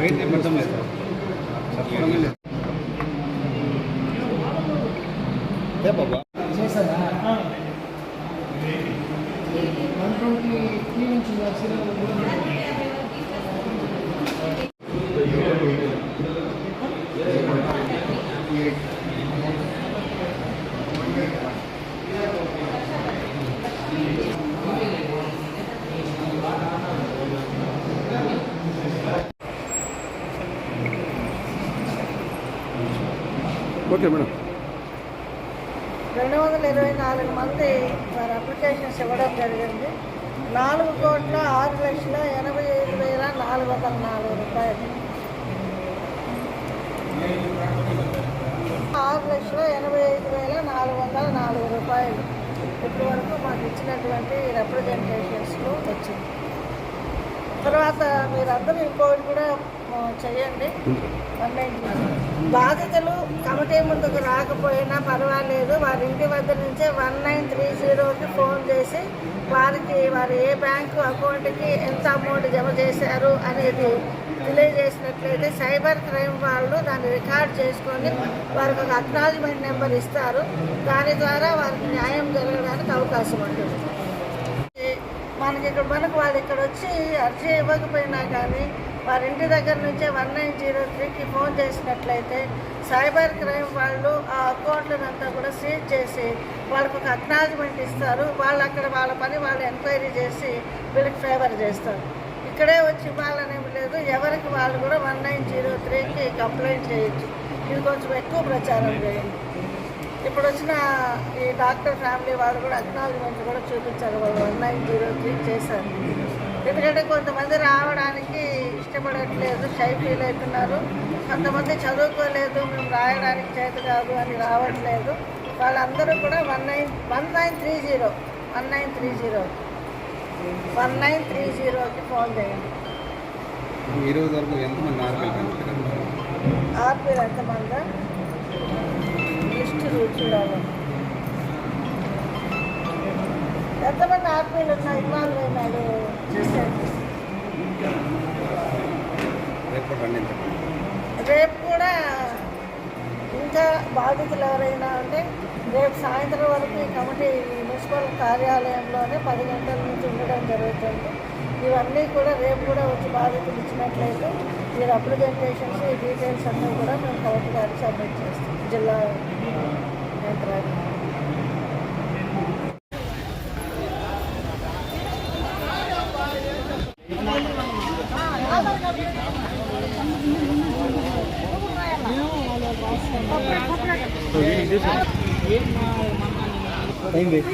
బయట లేదు లేదు చేశారా వన్ ట్వంటీ త్రీ నుంచి ఓకే మేడం. రెండు వందల ఇరవై నాలుగు మంది వారి అప్లికేషన్స్ ఇవ్వడం జరిగింది. నాలుగు కోట్ల ఆరు లక్షల ఎనభై ఐదు వేల నాలుగు వందల నాలుగు రూపాయలు. ఆరు లక్షల ఎనభై ఐదు వేల నాలుగు వందల నాలుగు రూపాయలు. ఇప్పటి వరకు మాకు ఇచ్చినటువంటి రిప్రజెంటేషన్స్లో వచ్చింది. తర్వాత మీరందరూ ఇంకోటి కూడా చేయండి. బాధితులు కమిటీ ముందుకు రాకపోయినా పర్వాలేదు. వారి ఇంటి వద్ద నుంచే వన్ నైన్ త్రీ జీరోకి ఫోన్ చేసి వారికి వారి ఏ బ్యాంకు అకౌంట్కి ఎంత అమౌంట్ జమ చేశారు అనేది తెలియజేసినట్లయితే సైబర్ క్రైమ్ వాళ్ళు దాన్ని రికార్డ్ చేసుకొని వారికి ఒక అక్నాలజ్మెంట్ నెంబర్ ఇస్తారు. దాని ద్వారా వారికి న్యాయం జరగడానికి అవకాశం ఉంటుంది. మనకి ఇక్కడ మనకు వాళ్ళు ఇక్కడ వచ్చి అర్జీ ఇవ్వకపోయినా కానీ వారి ఇంటి దగ్గర నుంచే వన్ నైన్ జీరో త్రీకి ఫోన్ చేసినట్లయితే సైబర్ క్రైమ్ వాళ్ళు ఆ అకౌంట్లను అంతా కూడా సీజ్ చేసి వాళ్ళకు ఒక అక్నాలజ్మెంట్ ఇస్తారు. వాళ్ళు అక్కడ వాళ్ళ పని వాళ్ళు ఎంక్వైరీ చేసి వీళ్ళకి ఫేవర్ చేస్తారు. ఇక్కడే వచ్చి ఇవ్వాలనేమి లేదు. ఎవరికి వాళ్ళు కూడా వన్ నైన్ జీరో త్రీకి కంప్లైంట్ చేయొచ్చు. ఇది కొంచెం ఎక్కువ ప్రచారం చేయండి. ఇప్పుడు వచ్చిన ఈ డాక్టర్ ఫ్యామిలీ వాళ్ళు కూడా అక్నాలజ్మెంట్ కూడా చూపించారు. వాళ్ళు వన్ నైన్ జీరో త్రీ చేశారు. ఎందుకంటే కొంతమంది రావడానికి ఇష్టపడట్లేదు షై ఫీల్ అవుతున్నారు. కొంతమంది చదువుకోలేదు మేము రాయడానికి చేత కాదు అని రావట్లేదు. వాళ్ళందరూ కూడా one nine one nine three zero one nine three zero one nine three జీరోకి ఫోన్ చేయండి. ఈ రోజు వరకు ఎంతమంది ఆర్పీలు ఎంతమంది? లిస్ట్ చూడాలి. ఎంతమంది ఆర్పీలు ఉన్నాయి అయినాడు చూసేయండి రేపు రండి రేపు కూడా బాధితులు ఎవరైనా అంటే రేపు సాయంత్రం వరకు ఈ కమిటీ మున్సిపల్ కార్యాలయంలోనే పది గంటల నుంచి ఉండడం జరుగుతుంది. ఇవన్నీ కూడా రేపు కూడా వచ్చి బాధితులు ఇచ్చినట్లయితే ఈ రిప్రజెంటేషన్స్ ఈ డీటెయిల్స్ అన్నీ కూడా మేము కలెక్టర్ గారికి సబ్మిట్ చేస్తాం. జిల్లా యంత్రాంగం. ಟೈಮ್ ಬೇಕು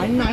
ಹಣ್ಣು